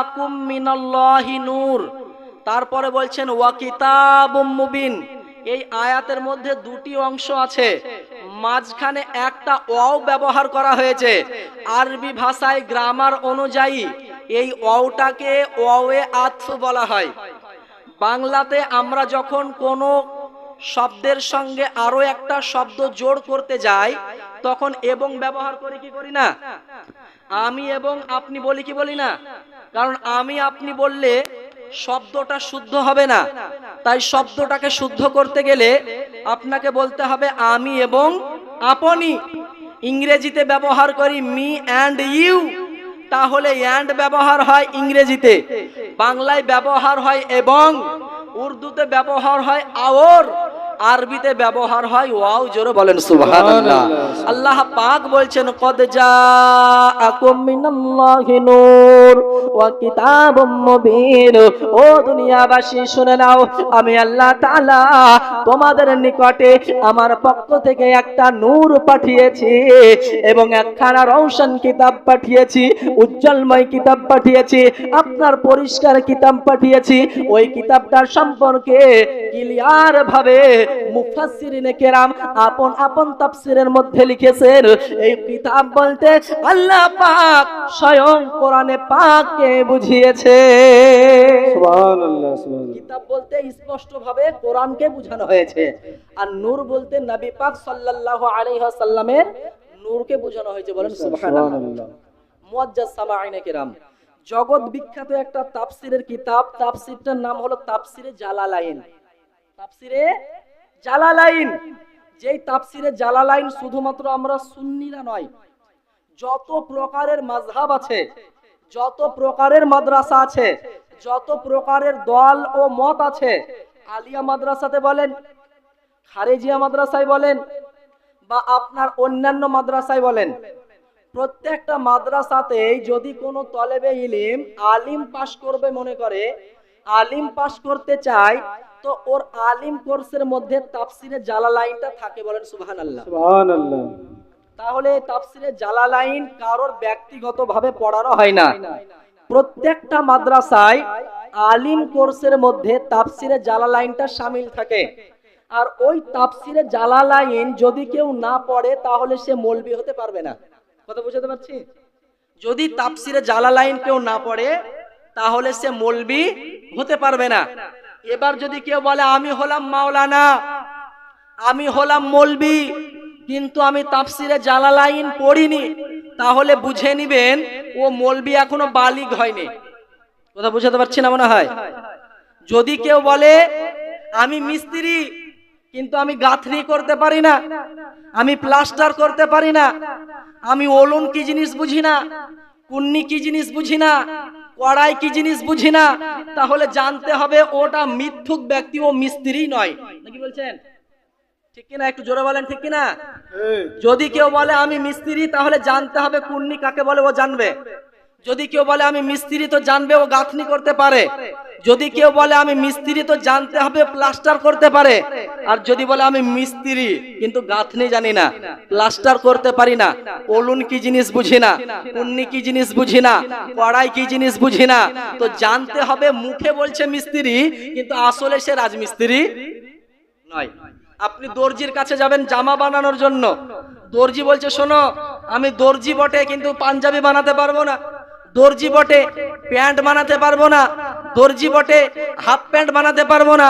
আকুম নূর। তারপরে বলছেন, ওয়া মুবিন। এই আয়াতের মধ্যে দুটি অংশ আছে। মাঝখানে একটা ওয়াও ব্যবহার করা হয়েছে। আরবি ভাষায় গ্রামার অনুযায়ী এই ওয়াওটাকে ওয়াওয়ে আতফ বলা হয়। বাংলাতে আমরা যখন কোনো শব্দের সঙ্গে আরও একটা শব্দ জোড় করতে যাই তখন এবং ব্যবহার করি কি করি না? আমি এবং আপনি বলি কি বলি না? কারণ আমি আপনি বললে শব্দটা শুদ্ধ হবে না। তাই শব্দটাকে শুদ্ধ করতে গেলে আপনাকে বলতে হবে আমি এবং আপনি। ইংরেজিতে ব্যবহার করি মি অ্যান্ড ইউ। তাহলে অ্যান্ড ব্যবহার হয় ইংরেজিতে। বাংলায় ব্যবহার হয় এবং, উর্দুতে ব্যবহার হয় আওর। আরবিতে ব্যবহার হয় ওয়াও জোরে বলেন সুবহানাল্লাহ। আল্লাহ পাক বলছেন কদ জাআকুম মিনাল্লাহি নূর ওয়া কিতাবুম মুবিন। ও দুনিয়াবাসী শুনে নাও আমি আল্লাহ তাআলা তোমাদের নিকটে আমার পক্ষ থেকে একটা নূর পাঠিয়েছি এবং একখানা রৌশন কিতাব পাঠিয়েছি উজ্জ্বলময় কিতাব পাঠিয়েছি আপনার পরিষ্কার কিতাব পাঠিয়েছি। ওই কিতাবটার সম্পর্কে ক্লিয়ার ভাবে মুফাসসিরিনে কেরাম আপন আপন তাফসিরের মধ্যে লিখেছেন এই কিতাব বলতে আল্লাহ পাক স্বয়ং কোরআনে পাককে বুঝিয়েছে। সুবহানাল্লাহ সুবহানাল্লাহ। কিতাব বলতে স্পষ্ট ভাবে কোরআনকে বোঝানো হয়েছে। আর নূর বলতে নবী পাক সাল্লাল্লাহু আলাইহি ওয়াসাল্লামের নূরকে বোঝানো হয়েছে বলেন সুবহানাল্লাহ। সামাঈনে কেরাম। জগৎ বিখ্যাত একটা তাফসিরের কিতাব। তাফসিরটার নাম হলো তাফসিরে জালালাইন। তাফসিরে জালালাইন, যেই তাফসিরে জালালাইন শুধুমাত্র আমরা সুন্নিরা নয়, যত প্রকারের মাযহাব আছে, যত প্রকারের মাদ্রাসা আছে, যত প্রকারের দল ও মত আছে, আলিয়া মাদ্রাসাতে বলেন, খারেজিয়া মাদ্রাসায় বলেন, বা আপনার অন্যান্য মাদ্রাসায় বলেন, প্রত্যেকটা মাদ্রাসাতেই যদি কোনো তলেবে ইলিম আলিম পাশ করবে মনে করে, আলিম পাশ করতে চায় তো ওর আলিম কোর্সের মধ্যে তাফসিরে জালালাইনটা থাকে বলেন সুবহানাল্লাহ। সুবহানাল্লাহ। তাহলে তাফসিরে জালালাইন কারোর ব্যক্তিগতভাবে পড়ানো হয় না। প্রত্যেকটা মাদ্রাসায় আলিম কোর্সের মধ্যে তাফসিরে জালালাইনটা শামিল থাকে। আর ওই তাফসিরে জালালাইন যদি কেউ না পড়ে তাহলে সে মৌলবি হতে পারবে না। কথা বুঝাতে পারছি? যদি তাফসিরে জালালাইন কেউ না পড়ে তাহলে সে মৌলবি হতে পারবে না। এবার যদি কেউ বলে, আমি হলাম মাওলানা, আমি হলাম মলবি, কিন্তু আমি তাফসিরে জালালাইন পড়িনি, তাহলে বুঝে নিবেন, ও মলবি এখনও বালিগ হয়নি। কথা বুঝাতে পারছি না মনে হয়? যদি কেউ বলে, আমি মিস্ত্রি, কিন্তু আমি গাঁথনি করতে পারি না, আমি প্লাস্টার করতে পারি না, আমি ওলন কি জিনিস বুঝি না, কুন্নি কি জিনিস বুঝি না কড়াই কি জিনিস বুঝি না? তাহলে জানতে হবে ওটা মিথ্যুক ব্যক্তি ও মিস্ত্রি নয়। নাকি বলছেন? ঠিক কিনা? একটু জোরে বলেন ঠিক কিনা? যদি কেউ বলে আমি মিস্ত্রি তাহলে জানতে হবে কুন্নি কাকে বলে ও জানবে। যদি কেউ বলে, আমি মিস্ত্রি, তো জানবে ও গাঁথনি করতে পারে। যদি কেউ বলে, আমি মিস্ত্রি, তো জানতে হবে, প্লাস্টার করতে পারে। আর যদি বলে, আমি মিস্ত্রি, কিন্তু গাঁথনি জানি না, প্লাস্টার করতে পারি না, ওলুন কি জিনিস বুঝি না কুন্নি কি জিনিস বুঝি না, কড়াই কি জিনিস বুঝি না। তো জানতে হবে, মুখে বলছে মিস্ত্রি, কিন্তু আসলে সে রাজমিস্ত্রি নয়। আপনি দর্জির কাছে যাবেন জামা বানানোর জন্য। দর্জি বলছে, শোনো, আমি দর্জি বটে, কিন্তু পাঞ্জাবি বানাতে পারব না। দর্জি বটে, প্যান্ট বানাতে পারব না। দর্জি বটে, হাফ প্যান্ট বানাতে পারব না।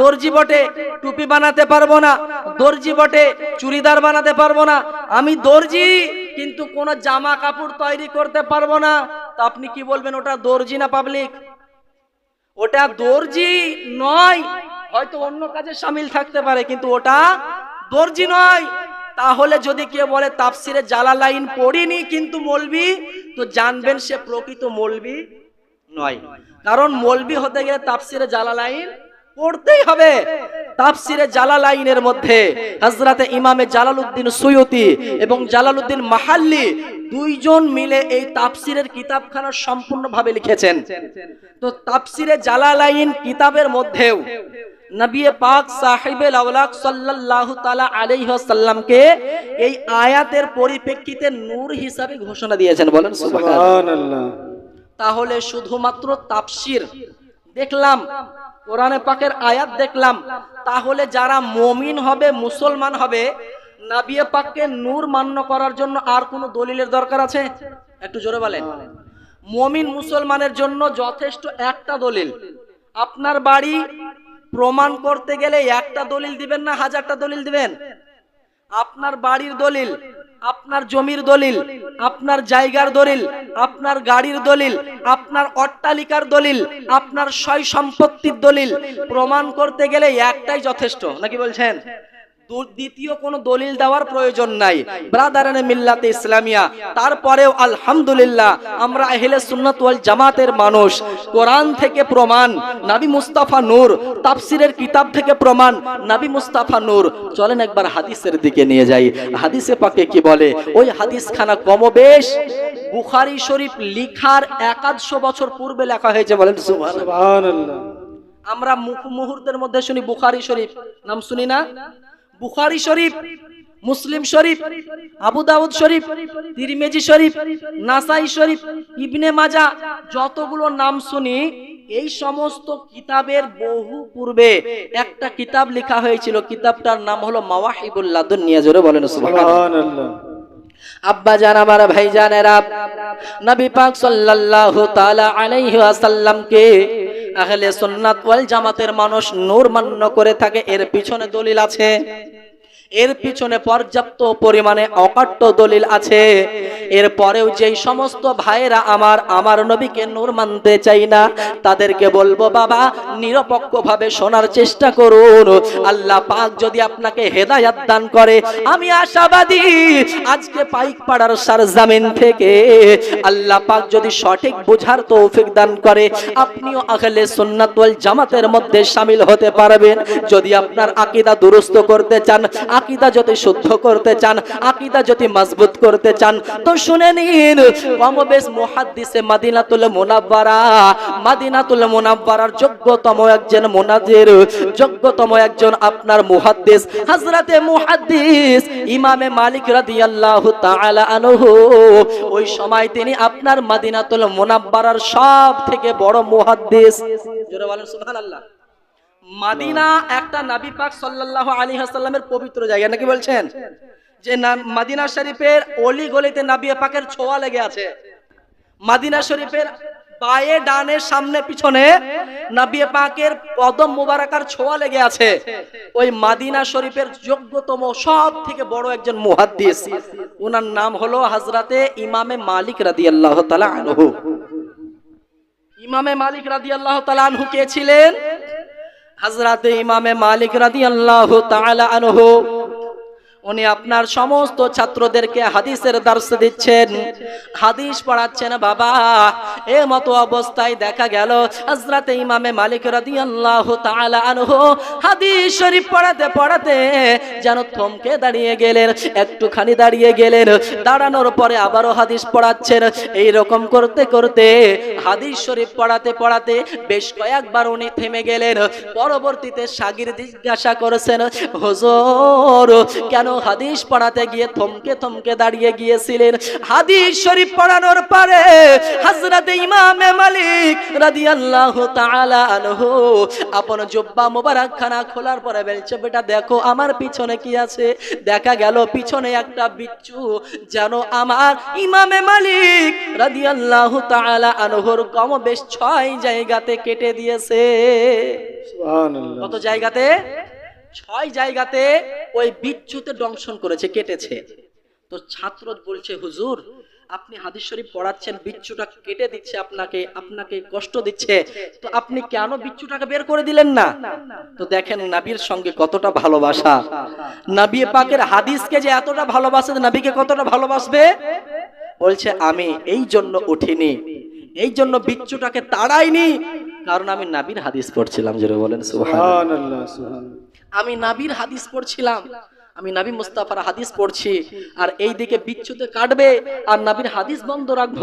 দর্জি বটে, টুপি বানাতে পারব না। দর্জি বটে, চুড়িদার বানাতে পারব না। আমি দর্জি, কিন্তু কোনো জামা কাপড় তৈরি করতে পারব না। তা আপনি কি বলবেন, ওটা দর্জি না পাবলিক ওটা দর্জি নয়। হয়তো অন্য কাজে সামিল থাকতে পারে, কিন্তু ওটা দর্জি নয়। তাহলে যদি কেউ বলে তাফসিরে জালালাইন পড়িনি কিন্তু মলবি, তো জানবেন সে প্রকৃত মলবি নয়। কারণ মলবি হতে গেলে তাফসিরে জালালাইন পড়তেই হবে। তাফসিরে জালালাইনের মধ্যে হযরতে ইমামে জালালউদ্দিন সুয়ুতি এবং জালালউদ্দিন মাহাল্লি দুইজন মিলে এই তাফসিরের কিতাবখানা সম্পূর্ণভাবে লিখেছেন। তো তাফসিরে জালালাইন কিতাবের মধ্যেও নবী পাক লাউলাক সাল্লাল্লাহু তাআলা আলাইহি ওয়াসাল্লামকে এই আয়াতের পরিপ্রেক্ষিতে নূর হিসাবে ঘোষণা দিয়েছেন। বলেন সুবহানাল্লাহ। তাহলে শুধুমাত্র তাফসির দেখলাম কোরআনে পাকের আয়াত দেখলাম তাহলে যারা মমিন হবে মুসলমান হবে নাবিয়ে পাককে নূর মান্য করার জন্য আর কোনো দলিলের দরকার আছে? একটু জোরে বলেন। মমিন মুসলমানের জন্য যথেষ্ট একটা দলিল। আপনার বাড়ি প্রমাণ করতে গেলে একটা দলিল দিবেন না, হাজারটা দলিল দিবেন? আপনার বাড়ির দলিল, আপনার জমির দলিল, আপনার জায়গার দলিল, আপনার গাড়ির দলিল, আপনার অট্টালিকার দলিল, আপনার সয় সম্পত্তির দলিল প্রমাণ করতে গেলে একটাই যথেষ্ট, নাকি বলছেন? দ্বিতীয় কোনো দলিল দেওয়ার প্রয়োজন নাই। ব্রাদারানে মিল্লাতে ইসলামিয়া তারপরেও আলহামদুলিল্লাহ আমরা আহলে সুন্নাত ওয়াল জামাতের মানুষ। কোরআন থেকে প্রমাণ নাবি মুস্তাফা নূর তাফসিরের কিতাব থেকে প্রমাণ নাবি মুস্তাফা নূর। চলেন একবার হাদিসের দিকে নিয়ে যাই। হাদিসে পাকে কি বলে? ওই হাদিস খানা কমবেশ বুখারি শরীফ লিখার একাদশো বছর পূর্বে লেখা হয়েছে বলেন সুবহানাল্লাহ। আমরা মুখ- মুহূর্তের মধ্যে শুনি বুখারি শরীফ। নাম শুনি না? বুখারী শরীফ, মুসলিম শরীফ, আবু দাউদ শরীফ, তিরমিজি শরীফ, নাসাই শরীফ, ইবনে মাজা, যতগুলো নাম শুনি, এই সমস্ত কিতাবের বহু পূর্বে একটা কিতাব লেখা হয়েছিল, কিতাবটার নাম হলো মাওয়াহিবুল লাদুন, নিয়ে জোরে বলেন, সুবহানাল্লাহ। আব্বা জান, আমার ভাই জানেরা নবী পাক সাল্লাল্লাহু তাআলা আলাইহি ওয়াসাল্লামকে আহলে সন্ন্যাত ওয়াল জামাতের মানুষ নূর মান্য করে থাকে এর পিছনে দলিল আছে। এর পিছনে পর্যাপ্ত পরিমাণে অকাট্য দলিল আছে। এরপরেও যেই সমস্ত ভাইয়েরা আমার আমার নবীকে নূর মানতে চাই না, তাদেরকে বলব, বাবা, নিরপেক্ষভাবে শোনার চেষ্টা করুন। আল্লাহ পাক যদি আপনাকে হেদায়াত দান করে, আমি আশাবাদী। আজকে পাইক পাড়ার সারজামিন থেকে আল্লাহ পাক যদি সঠিক বুঝার তৌফিক দান করে, আপনিও আহলে সুন্নাত ওয়াল জামাতের মধ্যে শামিল হতে পারবেন। যদি আপনার আকীদা দুরুস্ত করতে চান আকীদা যদি শুদ্ধ করতে চান, আকীদা যদি মজবুত করতে চান, তো শুনে নিন কমবেশ মুহাদ্দিসে মাদিনাতুল মুনাব্বারা। মাদিনাতুল মুনাব্বারার যোগ্যতম একজন মুনাজির, যোগ্যতম একজন আপনার মুহাদ্দিস, হযরতে মুহাদ্দিস ইমামে মালিক রাদিয়াল্লাহু তাআলা আনহু। ওই সময় তিনি আপনার মাদিনাতুল মুনাব্বারার সব থেকে বড় মুহাদ্দিস। জোরে বলেন সুবহানাল্লাহ। মাদিনা একটা নাবি পাক সাল্লাল্লাহু আলাইহি ওয়াসাল্লামের পবিত্র জায়গা, নাকি বলছেন? যে মাদিনা শরীফের অলি গলিতে নাবিয়া পাকের ছোঁয়া লেগে আছে। মাদিনা শরীফের পায়ে ডানে সামনে, পিছনে নাবিয়া পাকের কদম মুবারাকার ছোঁয়া লেগে আছে। ওই মাদিনা শরীফের যোগ্যতম সব থেকে বড় একজন মুহাদ্দিস। ওনার নাম হলো হযরতে ইমামে মালিক রাদিয়াল্লাহু তাআলা আনহু। ইমামে মালিক রাদিয়াল্লাহু তাআলা আনহু কে ছিলেন? হযরতে ইমামে মালিক রাদিয়াল্লাহু তাআলা আনহু উনি আপনার সমস্ত ছাত্রদেরকে হাদিসের দার্স দিচ্ছেন। হাদিস পড়াচ্ছেন, বাবা, এ মতো অবস্থায় দেখা গেল হযরতে ইমামে মালিক রাদিয়াল্লাহু তাআলা আনহু হাদিস শরীফ পড়াতে পড়াতে যেন থমকে দাঁড়িয়ে গেলেন, একটুখানি দাঁড়িয়ে গেলেন। দাঁড়ানোর পরে আবারও হাদিস পড়াচ্ছেন। এই রকম করতে করতে, হাদিস শরীফ পড়াতে পড়াতে বেশ কয়েকবার উনি থেমে গেলেন। পরবর্তীতে সাগির জিজ্ঞাসা করেছেন, হুজুর, কেন হাদিস পড়াতে গিয়ে থমকে থমকে দাঁড়িয়ে গিয়েছিলেন। হাদিস শরীফ পড়ানোর পরে হযরত ইমামে মালিক রাদিয়াল্লাহু তাআলা আনহু আপন জুব্বা মোবারক খানা খোলার পরে বলছে বেটা দেখো আমার পিছনে কি আছে? দেখা গেল পিছনে একটা বিচ্ছু যেন আমার ইমামে মালিক রাদিয়াল্লাহু তাআলা আনহুর কম বেশ ছয় জায়গাতে কেটে দিয়েছে। সুবহানাল্লাহ। কত জায়গাতে? ছয় জায়গাতে ওই বিচ্ছুতে দংশন করেছে, কেটেছে। তো ছাত্র বলছে, হুজুর, আপনি হাদিস শরীফ পড়াচ্ছেন বিচ্ছুটা কেটে দিচ্ছে আপনাকে আপনাকে কষ্ট দিচ্ছে। তো আপনি কেন বিচ্ছুটাকে বের করে দিলেন না? তো দেখেন নাবির সঙ্গে কতটা ভালোবাসা। নাবি পাকের হাদিসকে যে এতটা ভালোবাসে নাবিকে কতটা ভালোবাসবে? বলছে, আমি এই জন্য উঠিনি। এই জন্য বিচ্ছুটাকে তাড়াইনি। কারণ আমি নাবির হাদিস পড়ছিলাম যেটা বলেন আমি নাবির হাদিস পড়ছিলাম। আমি নাবি মুস্তাফার হাদিস পড়ছি। আর এই দিকে বিচ্ছুতে কাটবে আর নাবির হাদিস বন্ধ রাখব।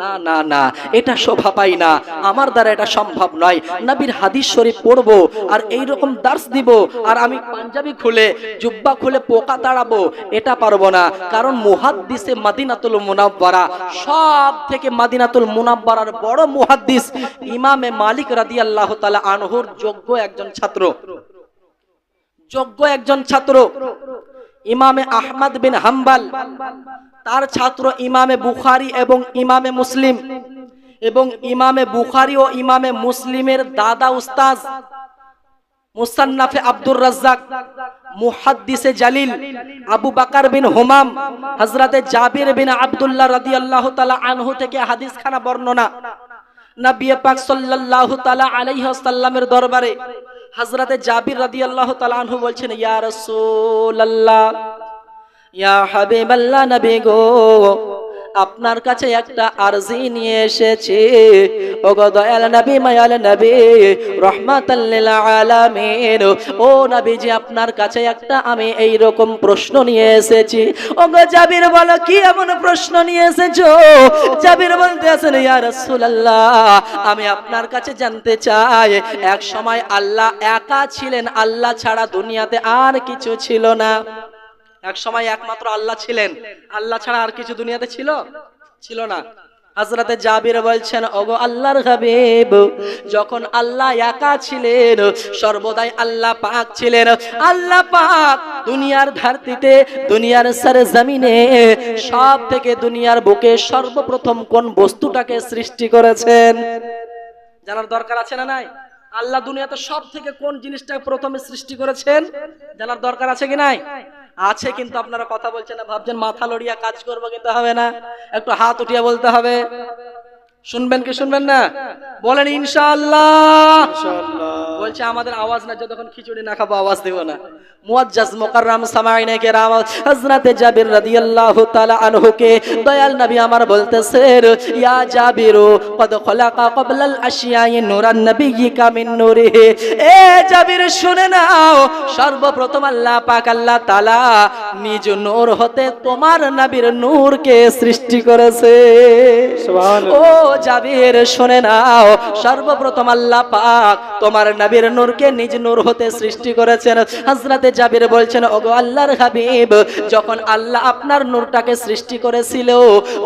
না না না, এটা শোভা পাই না। আমার দ্বারা এটা সম্ভব নয়। নাবির হাদিস শরীফ পড়ব আর এই রকম দার্স দিব আর আমি পাঞ্জাবি খুলে, জুব্বা খুলে পোকা তাড়াবো, এটা পারব না। কারণ মুহাদ্দিসে মাদিনাতুল মুনাব্বারা সব থেকে মাদিনাতুল মুনাব্বারার বড় মুহাদ্দিস ইমামে মালিক রাদিয়াল্লাহু তাআলা আনহুর যোগ্য একজন ছাত্র। যোগ্য একজন ছাত্র, ইমামে আহমদ বিন হাম্বাল। তার ছাত্র ইমামে বুখারি এবং ইমামে মুসলিম এবং ইমামে বুখারি ও ইমামে মুসলিমের দাদা উস্তাজ মুসান্নাফে আব্দুর রাজ্জাক, মুহাদ্দিসে জালিল আবু বাকার বিন হুমাম, হযরতে জাবির বিন আব্দুল্লাহ রাদিয়াল্লাহু তাআলা আনহু থেকে হাদিস খানা বর্ণনা। নবী পাক সাল্লাল্লাহু তাআলা আলাইহি ওয়াসাল্লামের দরবারে হযরতে জাবির রাদি আল্লাহ আনহু বলছেন ইয়া রাসূলুল্লাহ ইয়া হাবিবাল্লাহ নবী গো আপনার কাছে একটা আরজি নিয়ে এসেছি। ওগো দয়াল নবী, মায়াল নবী, রহমাতাল লিল আলামিন। ও নবীজি, আপনার কাছে একটা আমি এই রকম প্রশ্ন নিয়ে এসেছি। ওগো জাবির, বলো কি এমন প্রশ্ন নিয়ে এসেছ? জাবির বলতে আছেন, ইয়া রাসূলুল্লাহ, আমি আপনার কাছে জানতে চাই, এক সময় আল্লাহ একা ছিলেন, আল্লাহ ছাড়া দুনিয়াতে আর কিছু ছিল না। এক সময় একমাত্র আল্লাহ ছিলেন। আল্লাহ ছাড়া আর কিছু দুনিয়াতে ছিল? ছিল না। হাজরাতে জাবির বলছেন, ওগো আল্লাহর হাবিব, যখন আল্লাহ একা ছিলেন, সর্বদাই আল্লাহ পাক ছিলেন। আল্লাহ পাক দুনিয়ার ধরতিতে, দুনিয়ার সারে জমিনে সব থেকে দুনিয়ার বুকে সর্বপ্রথম কোন বস্তুটাকে সৃষ্টি করেছেন? জানার দরকার আছে না নাই? আল্লাহ দুনিয়াতে সব থেকে কোন জিনিসটা প্রথমে সৃষ্টি করেছেন? জানার দরকার আছে কি নাই? আছে কিন্তু আপনারা কথা বলছেন না, ভাবছেন মাথা লড়িয়া কাজ করব কিন্তু হবে না। একটু হাত উঠিয়া বলতে হবে। শুনবেন কি শুনবেন না? বলেন ইনশাআল্লাহ। বলছে আমাদের আওয়াজ না যতক্ষণ খিচুড়ি না খাব আওয়াজ দেব না। মুয়াজ্জাজ মুকাররাম সামাইনে কেরাম হযরতে জাবির রাদিয়াল্লাহু তাআলা আনহু কে দয়াল নবী আমার বলতেছেন ইয়া জাবির কদ খলাকা ক্বাবলাল আশিয়াই নূরান নবিয়িকা মিন নূরিহি। এ জাবির শুনে নাও সর্বপ্রথম আল্লাহ পাক আল্লাহ তাআলা নিজ নূর হতে তোমার নবীর নূরকে সৃষ্টি করেছে। সুবহানাল্লাহ। ও জাবির, শুনে নাও। সর্বপ্রথম আল্লাহ পাক তোমার নবীর নূরকে নিজ নূর হতে সৃষ্টি করেছেন। হযরতে জাবির বলছেন, ওগো আল্লাহর হাবিব, যখন আল্লাহ আপনার নূরটাকে সৃষ্টি করেছিল,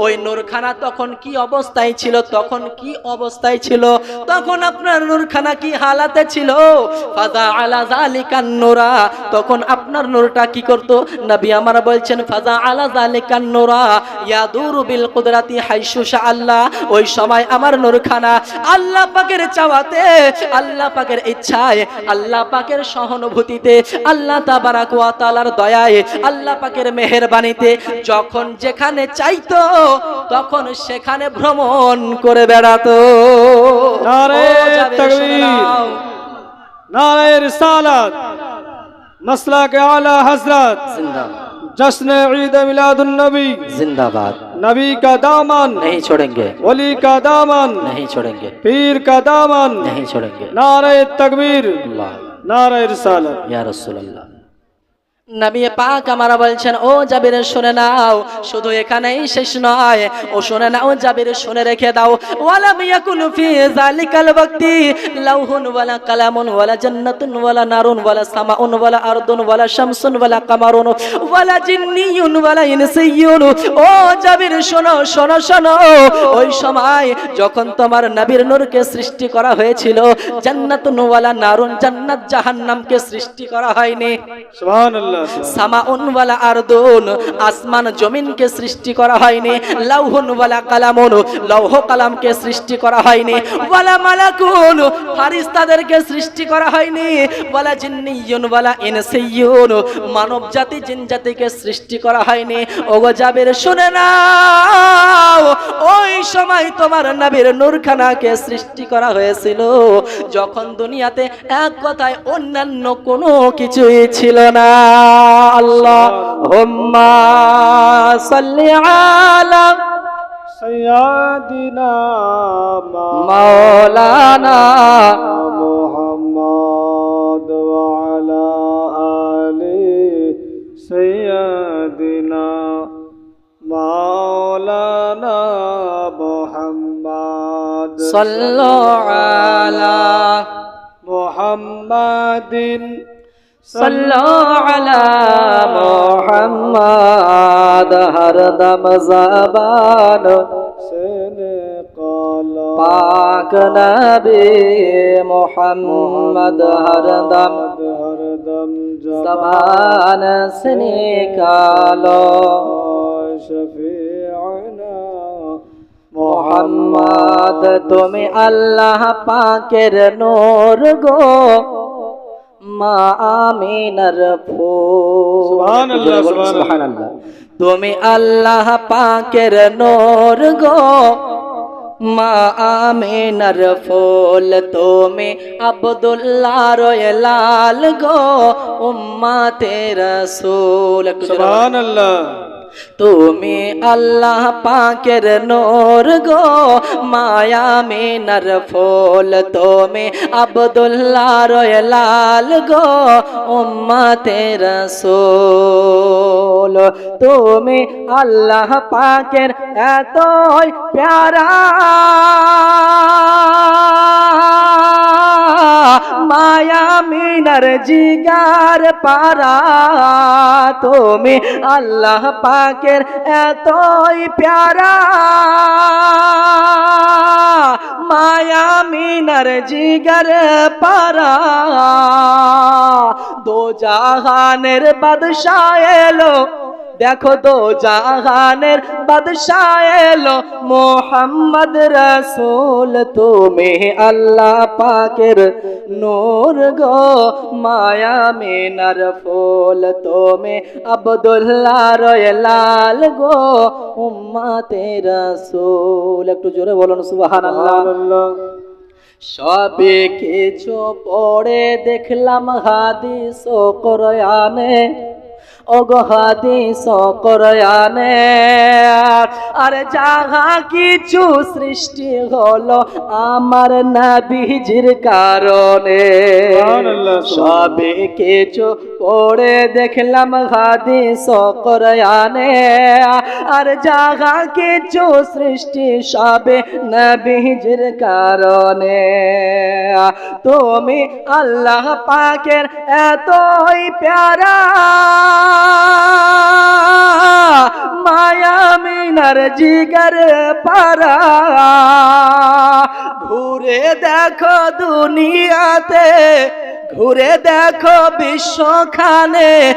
ওই নূরখানা তখন কি অবস্থায় ছিল? তখন কি অবস্থায় ছিল? তখন আপনার নূরখানা কি হালাতে ছিল? ফাজা আলা জালিকান নূরা। তখন আপনার নূরটা কি করত? নবী আমার বলছেন, ফাজা আলা জালিকান নূরা, ইয়াদুরু বিল কুদরাতি হাইসু আল্লাহ ওই সময় আমার নূরখানা। আল্লাহ পাকের চাওয়াতে আল্লাহ পাকের ইচ্ছায় আল্লাহ পাকের সহানুভূতিতে আল্লাহ তাবারাক ওয়া তাআলার দয়ায় আল্লাহ পাকের মেহেরবানিতে যখন যেখানে চাইতো তখন সেখানে ভ্রমণ করে বেড়াতো। নারে ও জাবির শুনে তাকবীর। নাও। जश्न ईद मिलादुलनबी जिंदाबाद नबी का दामन नहीं छोड़ेंगे वली का दामन नहीं छोड़ेंगे पीर का दामन नहीं छोड़ेंगे नारे तकबीर नारे रसालत या रसूल अल्लाह নবী বলছেন, ও জাবিরে, শুনে নাও, শুধু এখানেই শেষ নয়। ও শুনে নাও শুনে রেখে দাও। ফি যালিকাল লাউহুন ওয়ালা কালামুন ওয়ালা জান্নাতুন ওয়ালা নারুন ওয়ালা সামাউন ওয়ালা আরদুন ওয়ালা শামসুন ওয়ালা কামারুন ওয়ালা জিন্নিয়ুন ওয়ালা ইনসিয়ুন। ও জাবির, শোনো শোনো শোনো। ওই সময় যখন তোমার নবীর নূরকে সৃষ্টি করা হয়েছিল, জান্নাতুন ওয়ালা নারুন জান্নাত জাহান্নামকে সৃষ্টি করা হয়নি। সুবহানাল্লাহ। সামাউনওয়ালা আরদুন, আসমান জমিনকে সৃষ্টি করা হয়নি লাউহনওয়ালা কালামুন, লৌহ কালামকে সৃষ্টি করা হয়নি, ওয়ালা মালাকুন, ফারিস্তাদেরকে সৃষ্টি করা হয়নি, ওয়ালা জিন্নিয়ুন ওয়ালা ইনসিয়ুন মানবজাতি জিন জাতিকে সৃষ্টি করা হয়নি। ওগো জাবের, শুনে নাও, ওই সময় তোমার নবীর নূরখানাকে সৃষ্টি করা হয়েছিল, যখন দুনিয়াতে এক কথায় অন্যান্য কোনো কিছুই ছিল না। اللهم صل على سيدنا مولانا محمد وعلى آل سيدنا مولانا محمد صلوا على محمد صلوا على محمد هر دم زبان پاک نبی محمد هر دم زبان سے نکالو شفیعنا محمد تمہیں اللہ پاکر نور گو মা আমিনার সুবহানাল্লাহ। তুমি আল্লাহ পাকের নূর গো। মা আমিনার ফুল তুমি আব্দুল্লাহ রয়লাল গো। উম্মাতে রাসূল। সুবহানাল্লাহ। তুমি আল্লাহ পাকের নূর গো, মায়া মিনার ফুল তুমি আব্দুল্লাহ রয়লাল গো উম্মতে রাসূল। তুমি আল্লাহ পাকের এতই প্যারা। মায়া মিনার জিগার পারা তুমি আল্লাহ পাকের এতই প্যারা। মায়া মিনার জিগার পারা দো জাহানের বাদশাহ এলো। দেখো দো জাহানের বাদশাহ এলো মোহাম্মদ রসুল তুমি আল্লাহ পাকের নূর গো মায়া মিনার ফুল তুমি আব্দুল্লাহ রয়লাল গো উম্মাতে রসুল। একটু জোরে বলুন সুবহানাল্লাহ। সুবহানাল্লাহ। সবে কিছু পড়ে দেখলাম হাদিস ও কোরআনে। ওগো হাদিস আর কোরআনে আরে যাহা কিছু সৃষ্টি হলো আমার নাবিজির কারণে। সবে কিছু পড়ে দেখলাম হাদিস ও কোরআনে। আর জাগা কিছু সৃষ্টি সবে নবীজির কারণে। তুমি আল্লাহ পাকের এতই প্যারা। মায়া মিনার জিগর পারা। ঘুরে দেখো দুনিয়াতে ঘুরে দেখো বিশ্বখানে,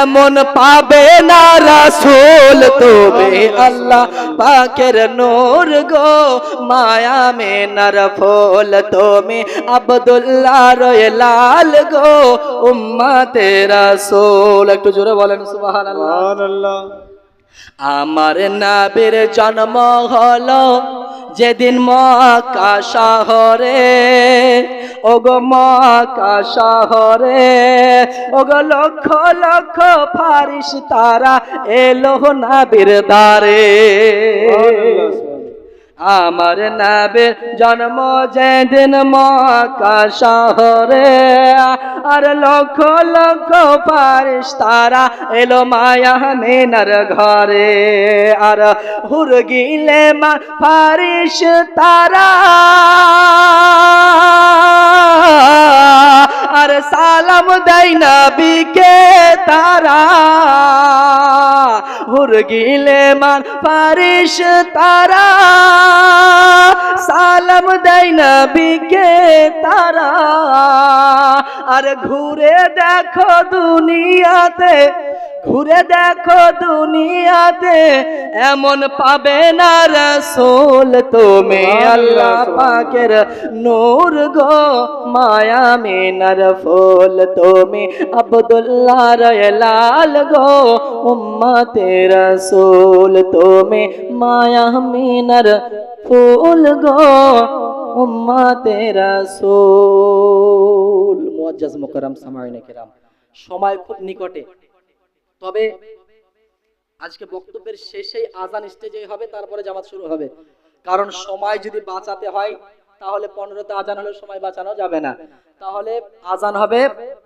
এমন পাবে না রাসূল তুমি। আল্লাহ পাকের নূর গো, মায়া মেনার ফুল তুমি। আব্দুল্লাহ রয়লাল গো, উম্মাতে রাসূল। একটু জোরে বলেন, সুবহানাল্লাহ। সুবহানাল্লাহ। আমার নাবির জন্ম হলো যেদিন মাকা শহরে ওগো মাকা শহরে ওগো লক্ষ লক্ষ ফারিস তারা এলো নাবির দ্বারে। আমার নাবের জন্ম যেদিন মক্কা শহরে। আর লক্ষ লক্ষ পারিস তারা এলো মায়া মেনার ঘরে। আর হুর গিলে মা পারিস তারা আর সালাম দেয় নবীকে তারা? হুর গিলে মান পারিস তারা। সালাম দেয় না বিকে তারা। আর ঘুরে দেখো দুনিয়াতে ঘুরে দেখো দুনিয়াতে এমন পাবে না রসুল। তুমি আল্লাহ পাকের নূর গো মায়া মিনার ফুল। তুমি আব্দুল্লাহ রয়লাল গো উম্মতে রসুল। তুমি মায়া মিনার ফুল গো উম্মতে রসুল। মুআজ্জাজ মুকররম সামাইনে কিরাম। সময় খুব নিকটে। তবে আজকে বক্তব্যের শেষেই আজান স্টেজে হবে, তারপরে জামাত শুরু হবে। কারণ সময় যদি বাঁচাতে হয়, তাহলে পনেরোতে আজান হলে সময় বাঁচানো যাবে না। তাহলে আজান হবে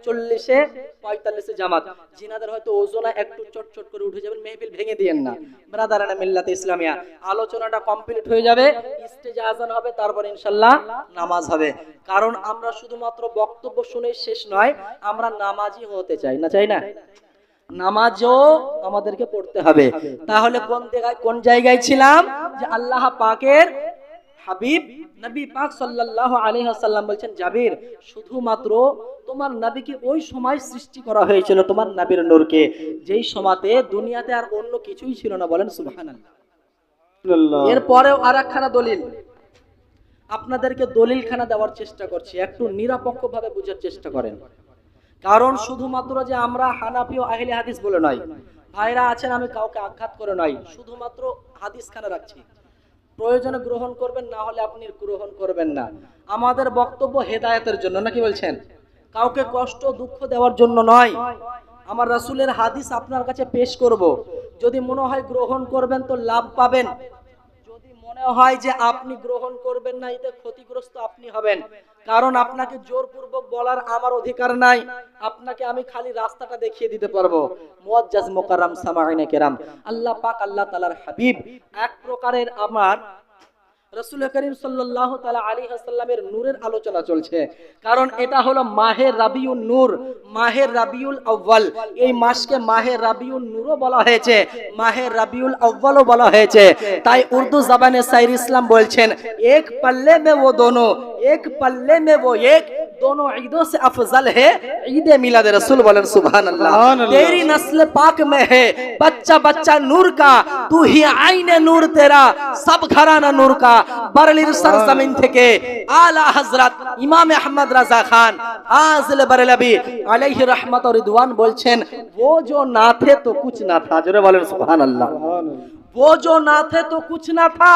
চল্লিশে পঁয়তাল্লিশে জামাত। জিনাদের হয়তো ওজনা একটু চট চট করে উঠে যাবেন মেহবিল ভেঙে দিয়েন না। ব্রাদারানা মিল্লাতে ইসলামিয়া, আলোচনাটা কমপ্লিট হয়ে যাবে, স্টেজে আজান হবে, তারপর ইনশাল্লাহ নামাজ হবে। কারণ আমরা শুধুমাত্র বক্তব্য শুনে শেষ নয়, আমরা নামাজই হতে চাই, না চাই না? নামাজও আমাদেরকে পড়তে হবে। তাহলে কোন জায়গায় কোন জায়গায় ছিলাম? যে আল্লাহ পাকের হাবিব নবী পাক সাল্লাল্লাহু আলাইহি ওয়াসাল্লাম বলছেন জাবির শুধুমাত্র তোমার নবীকে ওই সময় সৃষ্টি করা হয়েছিল তোমার নবীর নূরকে। যেই সময়তে দুনিয়াতে আর অন্য কিছুই ছিল না। বলেন সুবহানাল্লাহ। এরপরেও আর একখানা দলিল। আপনাদেরকে দলিলখানা দেওয়ার চেষ্টা করছি। একটু নিরপেক্ষ ভাবে বুঝার চেষ্টা করেন। কারণ শুধুমাত্র যে আমরা হানাফি ও আহলে হাদিস বলে নয়, ভাইরা আছেন, আমি কাউকে আঘাত করে নয় শুধুমাত্র হাদিস খানা রাখছি। প্রয়োজনে গ্রহণ করবেন, না হলে আপনি গ্রহণ করবেন না। আমাদের বক্তব্য হেদায়তের জন্য, নাকি বলছেন? কাউকে কষ্ট, দুঃখ দেওয়ার জন্য নয়। আমার রাসুলের হাদিস আপনার কাছে পেশ করব। যদি মনে হয় গ্রহণ করবেন, তো লাভ পাবেন। যদি মনে হয় যে আপনি গ্রহণ করবেন না, এতে ক্ষতিগ্রস্ত আপনি হবেন। কারণ আপনাকে জোরপূর্বক বলার আমার অধিকার নাই। আপনাকে আমি খালি রাস্তাটা দেখিয়ে দিতে পারব। মুয়াজ্জাজ মোকাররাম সামাইনে কেরাম। আল্লাহ পাক আল্লাহ তাআলার হাবিব এক প্রকারের আমার রসুল করিম সাল্লাহ তালা আলী আসাল্লামের নূরের আলোচনা চলছে। কারণ এটা হলো মাহের রাবিউল নূর মাহের রাবিউল আউ্বাল এই মাসকে মাহের রাবিউল নূরও বলা হয়েছে মাহের রাবিউল আউ্বালও বলা হয়েছে। তাই উর্দু জাবানে সাইর ইসলাম বলছেন, এক পাল্লে মে ও দোনো, এক পাল্লে মে ও এক दोनों ईदों से अफजल है ईद मिलाद रसूल बोलन सुभान अल्लाह सुभान अल्लाह। तेरी नस्ल पाक में है बच्चा बच्चा नूर का तू ही आईने नूर तेरा सब घराना नूर का बरलिर सर जमीन থেকে আলা হযরত ইমাম আহমদ রাজা খান ফাজিল বরলবি আলাইহি রহমত और रिदवान বলছেন वो जो ना थे तो कुछ ना था জোরে বলেন সুবহানাল্লাহ वो जो ना थे तो कुछ ना था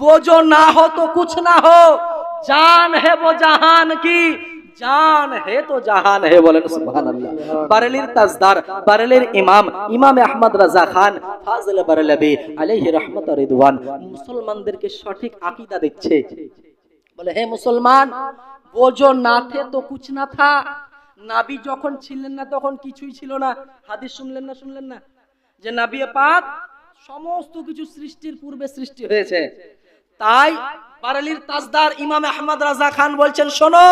वो जो ना हो तो कुछ ना हो জান হে বো জাহান কি? জান হে তো জাহান হে বলেন সুবহানাল্লাহ। বারেলির তাজদার, বারেলির ইমাম ইমাম আহমদ রাজা খান, ফাজল বারেলবি আলাইহি রাহমাত ওয়া রিদওয়ান, মুসলমানদেরকে সঠিক আকীদা দিচ্ছে। বলে, হে মুসলমান, বোঝো না থে তো কুছ না থা। নাবি যখন ছিলেন না তখন কিছুই ছিল না। হাদিস শুনলেন না শুনলেন না? যে নাবি পাক সমস্ত কিছু সৃষ্টির পূর্বে সৃষ্টি হয়েছে। তাই বারালির তাজদার ইমাম আহমদ রাজা খান বলছেন শোনো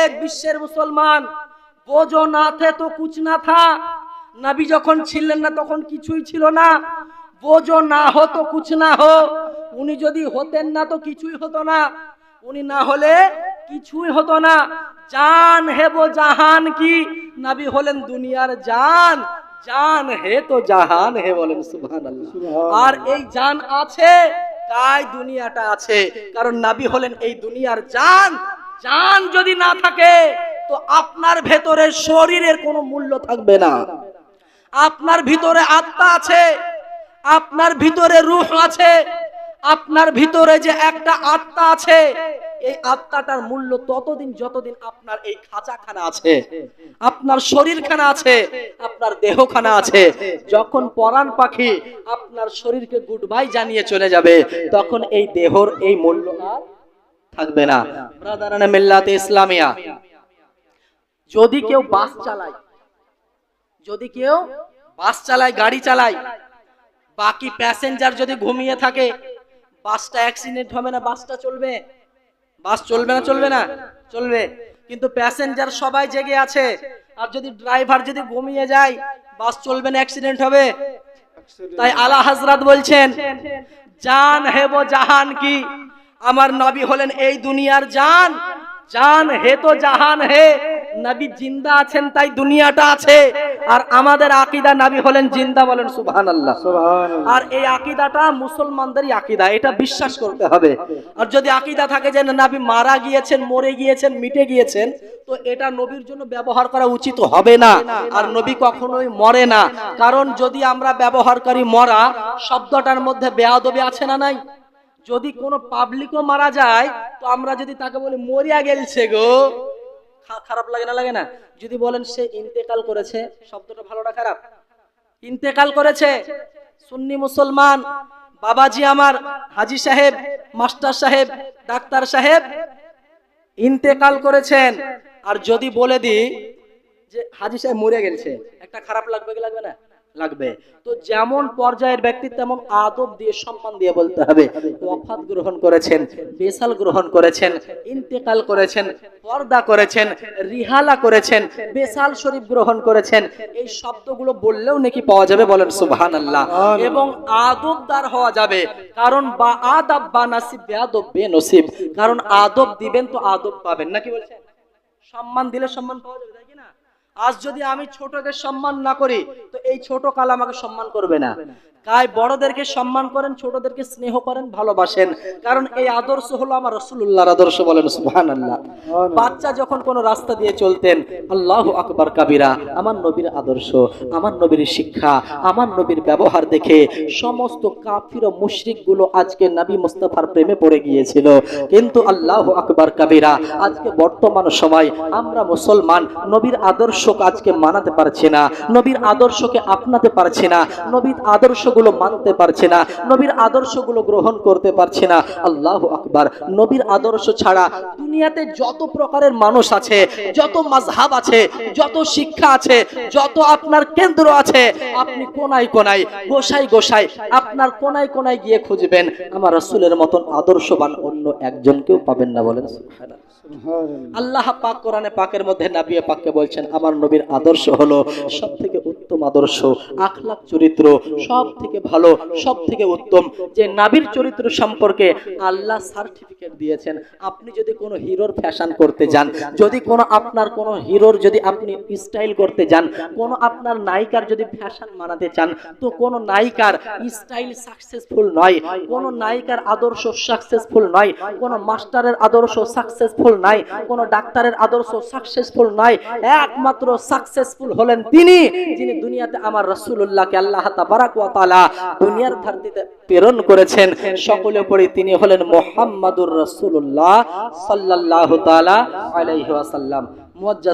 এক বিশ্বের মুসলমান বোঝো না থে তো কুছ না থা। নবী যখন ছিলেন না তখন কিছুই ছিল না। বোঝো না হতো কুছ না হো। উনি যদি হতেন না তো কিছুই হতো না। উনি না হলে কিছুই হতো না। জান হে বো জাহান কি? নবী হলেন দুনিয়ার জান। জান হে তো জাহান হে বলেন সুবহানাল্লাহ। আর এই জান আছে তাই দুনিয়াটা আছে। কারণ নাবি হলেন এই দুনিয়ার জান। জান যদি না থাকে, তো আপনার ভেতরে শরীরের কোনো মূল্য থাকবে না। আপনার ভিতরে আত্মা আছে, আপনার ভিতরে রুহ আছে, আপনার ভিতরে যে একটা আত্মা আছে এই আত্মাটার মূল্য ততদিন, যতদিন আপনার এই খাঁচাখানা আছে, আপনার শরীরখানা আছে, আপনার দেহখানা আছে, যখন পরাণ পাখি আপনার শরীরকে গুড বাই জানিয়ে চলে যাবে, তখন এই দেহর এই মূল্য থাকবে না। ব্রাদারানে মিল্লাতে ইসলামিয়া, যদি কেউ বাস চালায়, যদি কেউ বাস চালায়, গাড়ি চালায়, বাকি প্যাসেঞ্জার যদি ঘুমিয়ে থাকে, বাসটা অ্যাক্সিডেন্ট হবে না, বাসটা চলবে? বাস চলবে না চলবে না? চলবে। কিন্তু প্যাসেঞ্জার সবাই জেগে আছে। আর যদি ড্রাইভার যদি ঘুমিয়ে যায়, বাস চলবে না অ্যাক্সিডেন্ট হবে। তাই আলা হাজরাত বলছেন, জান হে বো জাহান কি? আমার নবী হলেন এই দুনিয়ার জান। জান হে তো জাহান হে। নবী জিন্দা আছেন তাই দুনিয়াটা আছে। আর আমাদের আকিদা নবী হলেন জিন্দা বলেন সুবহানাল্লাহ। সুবহানাল্লাহ। আর এই আকিদাটা মুসলমানদেরই আকিদা এটা বিশ্বাস করতে হবে। আর যদি আকিদা থাকে যে নবী মারা গিয়েছেন মরে গিয়েছেন মিটে গিয়েছেন তো এটা নবীর জন্য ব্যবহার করা উচিত হবে না। আর নবী কখনোই মরে না। কারণ যদি আমরা ব্যবহার করি মরা শব্দটার মধ্যে বেয়াদবি আছে না নাই? যদি কোনো পাবলিকও মারা যায় তো আমরা যদি তাকে বলি মরিয়া গেলছে গো। খারাপ লাগে না লাগে না? যদি বলেন সে ইন্তেকাল করেছে, শব্দটা ভালোটা খারাপ? ইন্তেকাল করেছে। সুন্নি মুসলমান, বাবাজি আমার, হাজি সাহেব, মাস্টার সাহেব, ডাক্তার সাহেব, ইন্তেকাল করেছেন। আর যদি বলে দিই যে হাজি সাহেব মরে গেছে, একটা খারাপ লাগবে কি লাগবে না? লাগবে। তো যেমন পর্যায়ের ব্যক্তি তেমন আদব দিয়ে সম্মান দিয়ে বলতে হবে। ওয়াফাত গ্রহণ করেছেন বেসাল গ্রহণ করেছেন ইন্তেকাল করেছেন পর্দা করেছেন রিহালা করেছেন বেসাল শরীফ গ্রহণ করেছেন এই শব্দগুলো বললেও নাকি পাওয়া যাবে বলেন সুবহান আল্লাহ এবং আদবদার হওয়া যাবে। কারণ বা আদাব বা নাসিব বেআদব বে নসিব কারণ আদব দিবেন তো আদব পাবেন। নাকি বলছেন? সম্মান দিলে সম্মান পাওয়া যাবে তাই কি না? আজ যদি আমি ছোটদের সম্মান না করি, তো এই ছোট কাল আমাকে সম্মান করবে না। তাই বড়দেরকে সম্মান করেন ছোটদেরকে স্নেহ করেন ভালোবাসেন। কারণ এই আদর্শ হলো আমার রসুল্লাহর আদর্শ বলেন সুবহান আল্লাহ বাচ্চা যখন কোন রাস্তা দিয়ে চলতেন আল্লাহ আকবার কাবিরা আমার নবীর আদর্শ আমার নবীর শিক্ষা আমার নবীর ব্যবহার দেখে সমস্ত কাফির ও মুশরিকগুলো আজকে নবী মুস্তাফার প্রেমে পড়ে গিয়েছিল। কিন্তু আল্লাহ আকবর কাবিরা আজকে বর্তমান সময় আমরা মুসলমান নবীর আদর্শকে আজকে মানাতে পারছি না নবীর আদর্শকে আপনাতে পারছি না নবীর আদর্শগুলো মানতে পারছি না নবীর আদর্শগুলো গ্রহণ করতে পারছি না। আল্লাহ আকবার। নবীর আদর্শ ছাড়া দুনিয়াতে যত প্রকারের মানুষ আছে যত মাযহাব আছে যত শিক্ষা আছে যত আপনার কেন্দ্র আছে আপনি কোনায় কোনায় গোসাই গোসাই আপনার কোনায় কোনায় গিয়ে খুঁজবেন। আমার রাসূলের মতন আদর্শবান অন্য একজনকেও পাবেন না বলেন সুবহানাল্লাহ। আল্লাহ পাক কোরআনে পাকের মধ্যে নাবিয়ে পাককে বলছেন আমার নবীর আদর্শ হলো সব থেকে উত্তম আদর্শ আখলাক চরিত্র সব থেকে ভালো সব থেকে উত্তম। যে নাবির চরিত্র সম্পর্কে আল্লাহ সার্টিফিকেট দিয়েছেন। আপনি যদি কোনো হিরোর ফ্যাশন করতে যান, যদি কোনো আপনার কোনো হিরোর যদি আপনি স্টাইল করতে যান, কোনো আপনার নায়িকার যদি ফ্যাশন মানাতে চান, তো কোনো নায়িকার স্টাইল সাকসেসফুল নয়, কোনো নায়িকার আদর্শ সাকসেসফুল নয়, কোনো মাস্টারের আদর্শ সাকসেসফুল নাই কোনো ডাক্তারের আদর্শ সাকসেসফুল নাই একমাত্র সাকসেসফুল হলেন তিনি, যিনি দুনিয়াতে আমার রাসূলুল্লাহকে আল্লাহ তাবারাক ওয়া তাআলা দুনিয়ার ধরতিতে প্রেরণ করেছেন। সকলে পড়ে তিনি হলেন মুহাম্মাদুর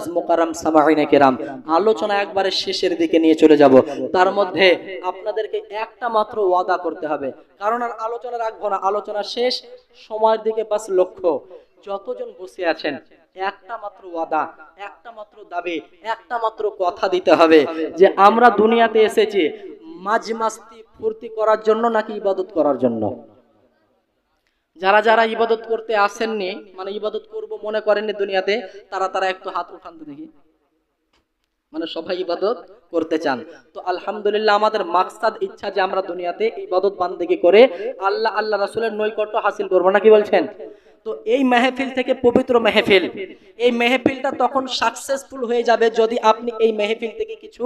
মুকাররম সামাঈনে কেরাম। আলোচনা একবারে শেষের দিকে নিয়ে চলে যাব। তার মধ্যে আপনাদেরকে একটা মাত্র ওয়াদা করতে হবে। কারণ আর আলোচনা রাখব না। আলোচনা শেষ। সময়ের দিকে বাস লক্ষ্য। যতজন বসে আছেন একটা মাত্র ওয়াদা, একটা মাত্র দাবি, একটা মাত্র কথা দিতে হবে যে আমরা দুনিয়াতে এসেছি মাঝ মাস্তি ফুর্তি করার জন্য নাকি ইবাদত করার জন্য? যারা যারা ইবাদত করতে আসেননি মানে ইবাদত করব মনে করেননি দুনিয়াতে, তারা তারা একটু হাত উঠান দেখি। মানে সবাই ইবাদত করতে চান। তো আলহামদুলিল্লাহ আমাদের মাকসাদ ইচ্ছা যে আমরা দুনিয়াতে ইবাদত বান্দেগি করে আল্লাহ আল্লাহ রাসূলের নৈকট্য হাসিল করব না কি বলছেন? তো এই মেহফিল থেকে পবিত্র মেহফিল। এই মেহফিলটা তখন সাকসেসফুল হয়ে যাবে যদি আপনি এই মেহফিল থেকে কিছু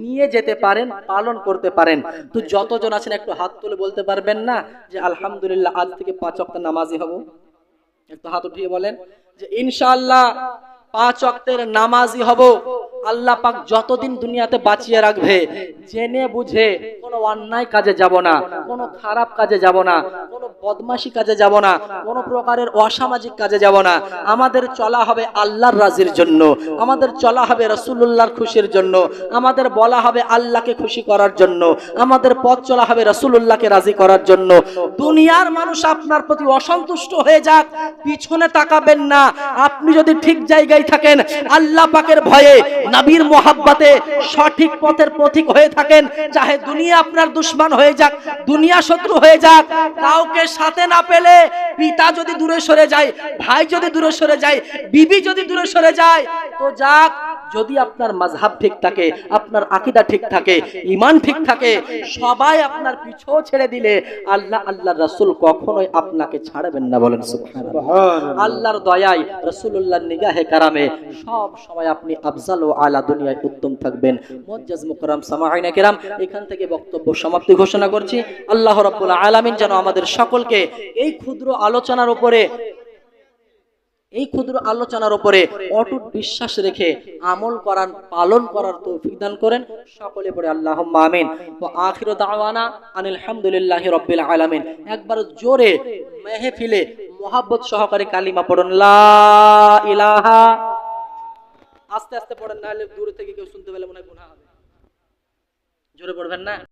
নিয়ে যেতে পারেন, পালন করতে পারেন। তো যতজন আছেন একটু হাত তুলে বলতে পারবেন না যে আলহামদুলিল্লাহ, আজ থেকে পাঁচ ওয়াক্ত নামাজি হব। একটু হাত উঠিয়ে বলেন যে ইনশাল্লাহ পাঁচ ওয়াক্তের নামাজি হব। আল্লাহ পাক যতদিন দুনিয়াতে বাঁচিয়ে রাখবে, জেনে বুঝে কোনো অন্যায় কাজে যাব না, কোনো খারাপ কাজে যাব না, কোনো বদমাশি কাজে যাব না, কোনো প্রকারের অসামাজিক কাজে যাব না। আমাদের চলা হবে আল্লাহর রাজির জন্য, আমাদের চলা হবে রসুল্লাহর খুশির জন্য, আমাদের বলা হবে আল্লাহকে খুশি করার জন্য, আমাদের পথ চলা হবে রসুল্লাহকে রাজি করার জন্য। দুনিয়ার মানুষ আপনার প্রতি অসন্তুষ্ট হয়ে যাক, পিছনে তাকাবেন না। আপনি যদি ঠিক জায়গায় থাকেন, আল্লাহ পাকের ভয়ে নবীর মোহাব্বাতে সঠিক পথের প্রতীক হয়ে থাকেন। চাহে দুনিয়া আপনার দুশ্মন হয়ে যাক, দুনিয়া শত্রু হয়ে যাক। কাউকে সাথে না পেলে পিতা যদি দূরে সরে যায়, ভাই যদি দূরে সরে যায়, বিবি যদি দূরে সরে যায়, তো যাক যদি আপনার মাযহাব ঠিক থাকে আপনার আকীদা ঠিক থাকে ঈমান ঠিক থাকে সবাই আপনার পিছু ছেড়ে দিলে আল্লাহ আল্লাহর রাসূল কখনোই আপনাকে ছাড়বেন না বলেন আল্লাহর দয়ায় রাসূলুল্লাহর নিগাহে কারামে সব সময় আপনি আফজাল ও আলা দুনিয়ায় উত্তম থাকবেন। মুআজ্জাজ মুকররম সামাঈনা কিরাম এখান থেকে বক্তব্য সমাপ্তি ঘোষণা করছি। আল্লাহ রাব্বুল আলামিন যেন আমাদের সকলকে এই ক্ষুদ্র আলোচনার উপরে এই ক্ষুদ্র আলোচনার উপরে অটুট বিশ্বাস রেখে আমল করার, পালন করার তৌফিক দান করেন। সকলে পড়ে আল্লাহ আমিন। ও আখির দাওয়ানা আনিল হামদুলিল্লাহি রাব্বিল আলামিন। একবার জোরে মেহফিলে মোহাব্বত সহকারে কালিমা পড়ুন ইলাহা। আস্তে আস্তে পড়েন, নাহলে দূরে থেকে কেউ শুনতে পেলে মনে হয় জোরে পড়বেন না?